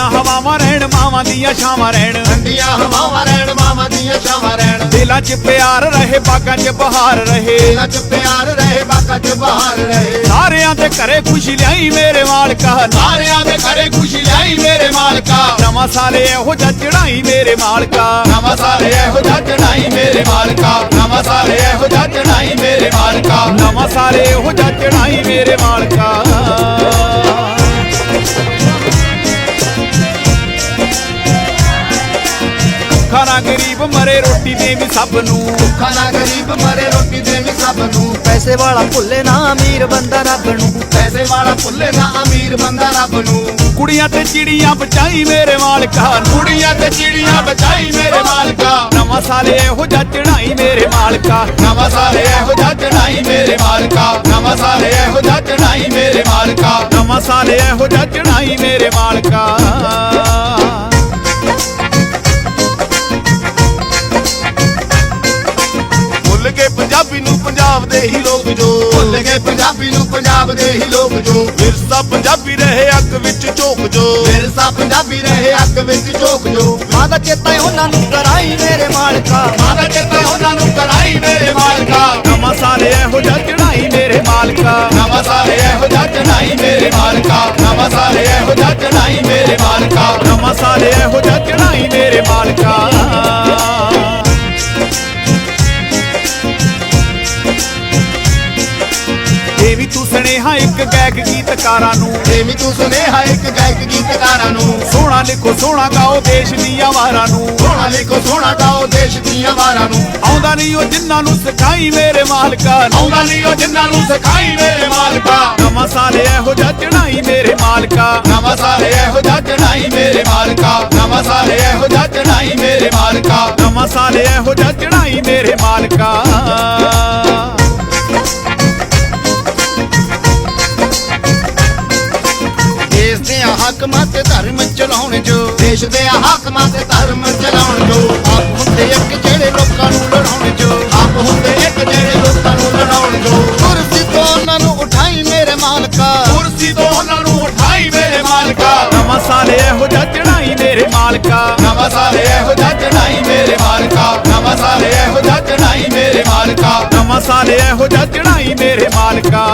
ਠੰਡੀਆਂ ਹਵਾਵਾਂ ਰਹਿਣ ਮਾਵਾਂ ਦੀਆਂ ਛਾਵਾਂ ਰਹਿਣ। ਠੰਡੀਆਂ ਹਵਾਵਾਂ ਰਹਿਣ ਮਾਵਾਂ ਦੀਆਂ ਛਾਵਾਂ ਰਹਿਣ। ਦਿਲਾਂ 'ਚ ਪਿਆਰ ਰਹੇ ਬਾਗਾਂ 'ਚ ਬਹਾਰ ਰਹੇ। ਦਿਲਾਂ 'ਚ ਪਿਆਰ ਰਹੇ ਬਾਕਾਂ 'ਚ ਬਹਾਰ ਰਹੇ। ਸਾਰਿਆਂ ਦੇ ਘਰੇ ਖੁਸ਼ੀ ਲਿਆਈ ਮੇਰੇ ਮਾਲਕਾ ਸਾਰਿਆਂ ਦੇ ਘਰੇ ਖੁਸ਼ੀ ਲਿਆਈ ਮੇਰੇ ਮਾਲਕਾ। ਨਵਾਂ ਸਾਲ ਇਹੋ ਜਿਹਾ ਚੜਾਈ ਮੇਰੇ ਮਾਲਕਾ। ਨਵਾਂ ਸਾਲ ਇਹੋ ਜਿਹਾ ਚੜਾਈ ਮੇਰੇ ਮਾਲਕਾ। ਨਵਾਂ ਸਾਲ ਇਹੋ ਜਿਹਾ ਚੜਾਈ ਮੇਰੇ ਮਾਲਕਾ। ਨਵਾਂ ਸਾਲ ਇਹੋ ਜਿਹਾ ਚੜਾਈ ਮੇਰੇ ਮਾਲਕਾ। ਖਾਣਾ ਗਰੀਬ ਮਰੇ ਰੋਟੀ ਦੇ ਵੀ ਸਭ ਨੂੰ। ਖਾਣਾ ਗਰੀਬ ਮਰੇ ਰੋਟੀ ਦੇਵੀ ਸਭ ਨੂੰ। ਪੈਸੇ ਵਾਲਾ ਭੁੱਲੇ ਨਾ ਅਮੀਰ ਬੰਦਾ ਰੱਬ ਨੂੰ। ਪੈਸੇ ਵਾਲਾ ਭੁੱਲੇ ਨਾ ਅਮੀਰ ਬੰਦਾ ਰੱਬ ਨੂੰ। ਕੁੜੀਆਂ ਤੇ ਚਿੜੀਆਂ ਬਚਾਈ ਮੇਰੇ ਮਾਲਕਾ ਕੁੜੀਆਂ ਤੇ ਚਿੜੀਆਂ ਬਚਾਈ ਮੇਰੇ ਮਾਲਕਾ। ਨਵਾਂ ਸਾਲ ਇਹੋ ਜਿਹਾ ਚੜਾਈ ਮੇਰੇ ਮਾਲਕਾ। ਨਵਾਂ ਸਾਲ ਇਹੋ ਜਿਹਾ ਚੜਾਈ ਮੇਰੇ ਮਾਲਕਾ। ਨਵਾਂ ਸਾਲ ਇਹੋ ਜਿਹਾ ਚੜਾਈ ਮੇਰੇ ਮਾਲਕਾ। ਨਵਾਂ ਸਾਲ ਇਹੋ ਜਿਹਾ ਚੜਾਈ ਮੇਰੇ ਮਾਲਕਾ। ਪੰਜਾਬੀ ਨੂੰ ਪੰਜਾਬ ਦੇ ਹੀ ਲੋਕ ਜੋ। ਭੁੱਲ ਗਏ ਪੰਜਾਬੀ ਨੂੰ ਪੰਜਾਬ ਦੇ ਹੀ ਲੋਕ ਜੋ। ਵਿਰਸਾ ਪੰਜਾਬੀ ਰਹੇ ਅੱਗ ਵਿੱਚ ਝੋਕ ਜੋ। ਵਿਰਸਾ ਪੰਜਾਬੀ ਰਹੇ ਅੱਗ ਵਿੱਚ ਝੋਕ ਜੋ। ਮਾਂ ਦਾ ਚੇਤਾ ਉਹਨਾਂ ਨੂੰ ਕਰਾਈ ਮੇਰੇ ਮਾਲਕਾ। ਮਾਦਾ ਚੇਤਾ ਉਹਨਾਂ ਨੂੰ ਕਰਾਈ ਮੇਰੇ ਮਾਲਕਾ। ਨਵਾਂ ਸਾਲ ਇਹੋ ਜਿਹਾ ਚੜਾਈ ਮੇਰੇ ਮਾਲਕਾ। ਨਵਾਂ ਸਾਲ ਇਹੋ ਜਿਹਾ ਚੜਾਈ ਮੇਰੇ ਮਾਲਕਾ। ਨਵਾਂ ਸਾਲ ਇਹੋ ਜਿਹਾ ਚੜਾਈ ਮੇਰੇ ਮਾਲਕਾ। ਨਵਾਂ ਸਾਲ ਇਹੋ ਜਿਹਾ ਚੜਾਈ ਮੇਰੇ ਮਾਲਕਾ। ਸੁਨੇਹਾ ਇੱਕ ਗਾਇਕ ਗੀਤਕਾਰਾਂ ਨੂੰ। ਦੇਵੀ ਤੂੰ ਸੁਨੇਹਾ ਇੱਕ ਗਾਇਕ ਗੀਤਕਾਰਾਂ ਨੂੰ। ਸੋਹਣਾ ਲਿਖੋ ਸੋਹਣਾ ਗਾਓ ਦੇਸ਼ ਦੀਆਂ ਵਾਰਾਂ ਨੂੰ। ਸੋਹਣਾ ਲਿਖੋ ਸੋਹਣਾ ਗਾਓ ਦੇਸ਼ ਦੀਆਂ ਵਾਰਾਂ ਨੂੰ। ਆਉਂਦਾ ਨਹੀਂ ਉਹ ਜਿਨ੍ਹਾਂ ਨੂੰ ਸਿਖਾਈ ਮੇਰੇ ਮਾਲਕਾ ਆਉਂਦਾ ਨਹੀਂ ਉਹ ਜਿਨ੍ਹਾਂ ਨੂੰ ਸਿਖਾਈ ਮੇਰੇ ਮਾਲਕਾ। ਨਵਾਂ ਸਾਲ ਇਹੋ ਜਿਹਾ ਚੜਾਈ ਮੇਰੇ ਮਾਲਕਾ। ਨਵਾਂ ਸਾਲ ਇਹੋ ਜਿਹਾ ਚੜਾਈ ਮੇਰੇ ਮਾਲਕਾ। ਨਵਾਂ ਸਾਲ ਇਹੋ ਜਿਹਾ ਚੜਾਈ ਮੇਰੇ ਮਾਲਕਾ। ਨਵਾਂ ਸਾਲ ਇਹੋ ਜਿਹਾ ਚੜਾਈ ਮੇਰੇ ਮਾਲਕਾ। ਹਾਕਮਾਂ ਤੇ ਧਰਮ ਚਲਾਉਣ ਜੋ। ਦੇਸ਼ ਦੇ ਹਾਕਮਾਂ ਤੇ ਧਰਮ ਚਲਾਉਣ ਜੋ। ਆਪ ਹੁੰਦੇ ਇੱਕ ਜਿਹੜੇ ਲੋਕਾਂ ਨੂੰ ਲੜਾਉਣ ਜੋ। ਆਪ ਹੁੰਦੇ ਇੱਕ ਜਿਹੜੇ ਲੋਕਾਂ ਨੂੰ ਲੜਾਉਣ ਜੋ। ਕੁਰਸੀ ਤੋਂ ਉਹਨਾਂ ਨੂੰ ਉਠਾਈ ਮੇਰੇ ਮਾਲਕਾ। ਕੁਰਸੀ ਤੋਂ ਉਹਨਾਂ ਨੂੰ ਉਠਾਈ ਮੇਰੇ ਮਾਲਕਾ। ਨਵਾਂ ਸਾਲ ਇਹੋ ਜਿਹਾ ਚੜਾਈ ਮੇਰੇ ਮਾਲਕਾ। ਨਵਾਂ ਸਾਲ ਇਹੋ ਜਿਹਾ ਚੜਾਈ ਮੇਰੇ ਮਾਲਕਾ। ਨਵਾਂ ਸਾਲ ਇਹੋ ਜਿਹਾ ਚੜਾਈ ਮੇਰੇ ਮਾਲਕਾ। ਨਵਾਂ ਸਾਲ ਇਹੋ ਜਿਹਾ ਚੜਾਈ ਮੇਰੇ ਮਾਲਕਾ।